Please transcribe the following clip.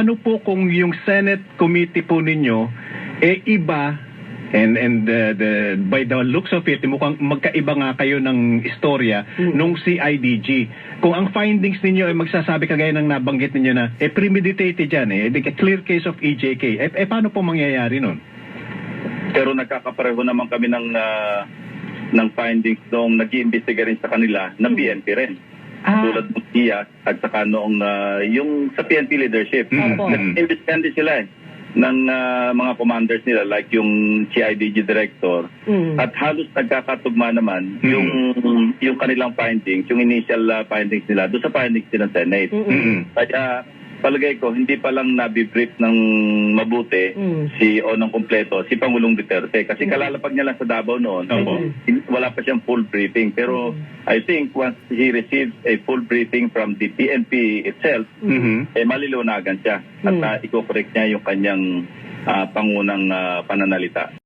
paano po kung yung Senate committee po ninyo eh iba and and uh, the by the looks of it mukhang magkaiba nga kayo ng istorya nung CIDG. Kung ang findings ninyo ay magsasabi kagaya ng nabanggit ninyo na eh premeditated yan eh, a clear case of EJK. Eh, eh paano po mangyayari nun? Pero nagkakapareho naman kami ng ah, ng findings nung nag-iimbestiga rin sa kanila ng PNP rin. Ah. Tulad ng IAC at saka noong ah, yung sa PNP leadership. Mm. Opo. Nag-imbestigahan din sila eh ng ah, mga commanders nila like yung CIDG director Mm. at halos nagkakatugma naman Mm. yung yung kanilang findings, yung initial ah, findings nila doon sa findings din ng Senate. Mm-mm. Kaya palagay ko hindi pa lang nabibrief ng mabuti Mm. si o ng kumpleto si Pangulong Duterte kasi kalalapag niya lang sa Davao noon. Hin- Wala pa siyang full briefing pero I think once he receives a full briefing from the PNP itself Mhm. eh maliliwanagan siya at Mm. uh, i-correct niya yung kanyang ah, pangunang ah, pananalita.